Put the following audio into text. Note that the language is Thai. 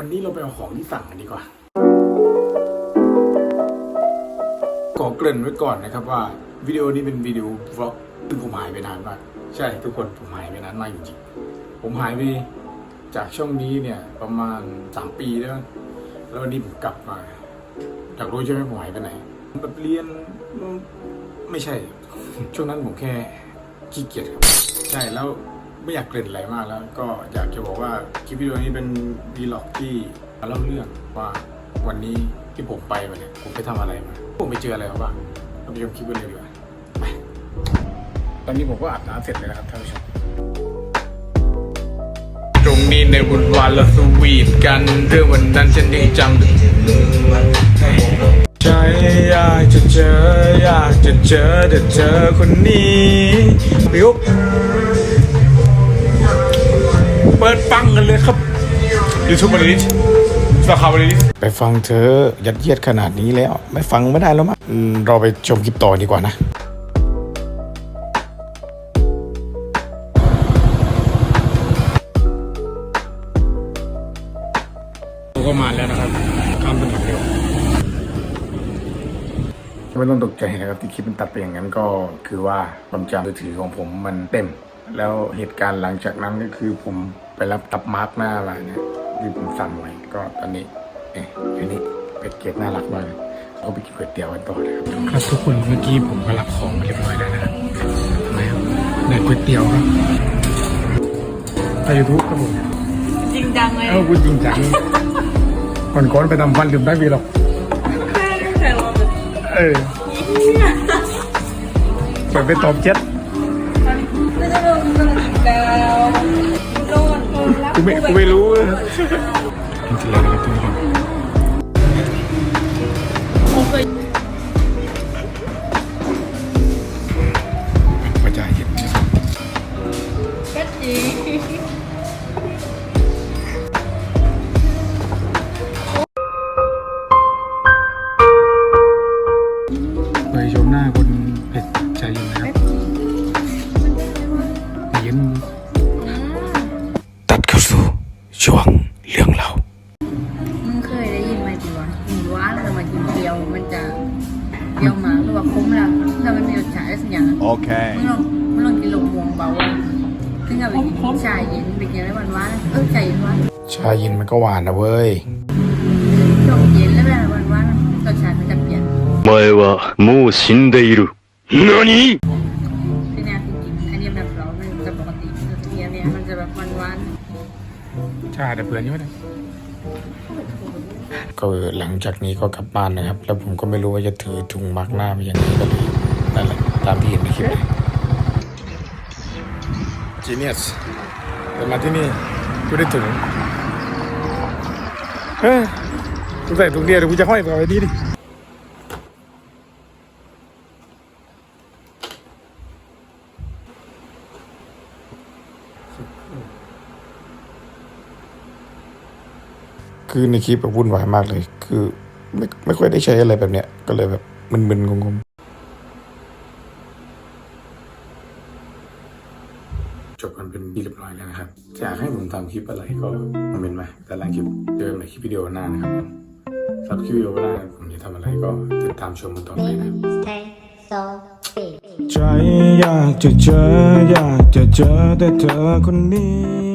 วันนี้เราไปเอาของที่สั่งกันดีกว่าขอเกริ่นไว้ก่อนนะครับว่าวิดีโอนี้เป็นวิดีโอวล็อกซึ่งผมหายไปนานมากใช่ทุกคนผมหายไปนานมากจริงๆผมหายไปจากช่องนี้เนี่ยประมาณ 3 ปีแล้ว แล้ววันนี้ผมกลับมาอยากรู้ใช่ไหมผมหายไปไหนแบบเรียนไม่ใช่ ช่วงนั้นผมแค่ขี้เกียจใช่แล้ว ไม่อยากเกริ่นอะไรมากแล้วก็อยากจะบอกว่าคลิปวิดีโอนี้เป็นวีล็อกที่เล่าเรื่องว่าวันนี้ที่ผมไปมาเนี่ยผมไปทำอะไรมาผมไปเจออะไรมาบ้างเราไปชมคลิปกันเลยดีกว่าไปตอนนี้ผมก็อาบน้ำเสร็จแล้วนะครับท่านผู้ชมตรงนี้ในบุญวานเราสวีทกันเรื่องวันนั้นฉันยังจำใจอยากจะเจออยากจะเจอแต่เจอคนนี้ปิ๊บ เปิดฟังกันเลยครับยูทูบบริษสาขาบริษไปฟังเธอยัดเยียดขนาดนี้แล้ว ไม่ฟังไม่ได้แล้วมั้งอืมเราไปชมคลิปต่อดีกว่านะก็มาแล้วนะครับข้ามถนนเร็วไม่ต้องตกใจนะครับที่คลิปมันตัดไปอย่างนั้นก็คือว่าความจำมือถือของผมมันเต็ม แล้วเหตุการณ์หลังจากนั้นก็คือผมไปรับตับมาร์กหน้าอะไรเนี่ยที่ผมสั่งไว้ก็ตอนนี้เอ๊ะอันนี้เป็ดเกตน่ารักมากเลยก็ไปกินก๋วยเตี๋ยวกันต่อนะครับครับทุกคนเมื่อกี้ผมก็รับของมาเรียบร้อยแล้วนะครับทำไมครับในก๋วยเตี๋ยวครับไปยูทูบครับผมจริงจังเลยเอ้ากูจริงจังก่อนก่อนไปทำฟันลืมได้วีหรอกแต่เราแบบเออเปิดไปตอบเจ็ด ไม่กูไม่รู้จริงๆแล้วนะครับทุกคนมเคยพระจ้าเห็นที่สุดก็จริงเคยชมหน้าคนเผ็ดใจเย็นนะครับเย็นช่วงเรื่องเรา มึงเคยได้ยินไหมจีวะหมูว่าเรามากินเดียวมันจะเดียวหมาหรือว่าคุ้มละถ้ามันมีรสชาติสักอย่าง Okay. มึงลองมึงลองกินลงวงเบาอะถึงกับไปกินชาเย็นไปกินอะไรหวานๆเออชาเย็นหวาน ชาเย็นมันก็หวานนะเว้ย ลงเย็นแล้วแบบหวานๆรสชาติมันจะเปลี่ยน お前はもう死んでいる。何 ชาแต่เพื่อนอยู่ไหมก็หลังจากนี้ก็กลับบ้านนะครับ แล้วผมก็ไม่รู้ว่าจะถือถุงมาร์กหน้าไปยังไงก็เลยนั่นแหละตามที่เห็นในคลิปเลยจีเนียสแต่มาที่นี่กูได้ถุงเฮ้ยกูใส่ถุงเดียวเดี๋ยวกูจะห้อยไปไว้ดีดิ คือในคลิปแบบวุ่นวายมากเลย คือไม่ไม่ค่อยได้ใช้อะไรแบบเนี้ย ก็เลยแบบมึนๆงงๆจบกันเป็นที่เรียบร้อยแล้วนะครับอยากให้ผมทำคลิปอะไรก็คอมเมนต์มาแต่ละคลิปเจอกันในคลิปวิดีโอหน้านะครับผมสำหรับคลิปวิดีโอหน้าผมจะทำอะไรก็ติดตามชมกันต่อไปนะครับ Stay so big. ใจอยากจะเจออยากจะเจอแต่เธอคนนี้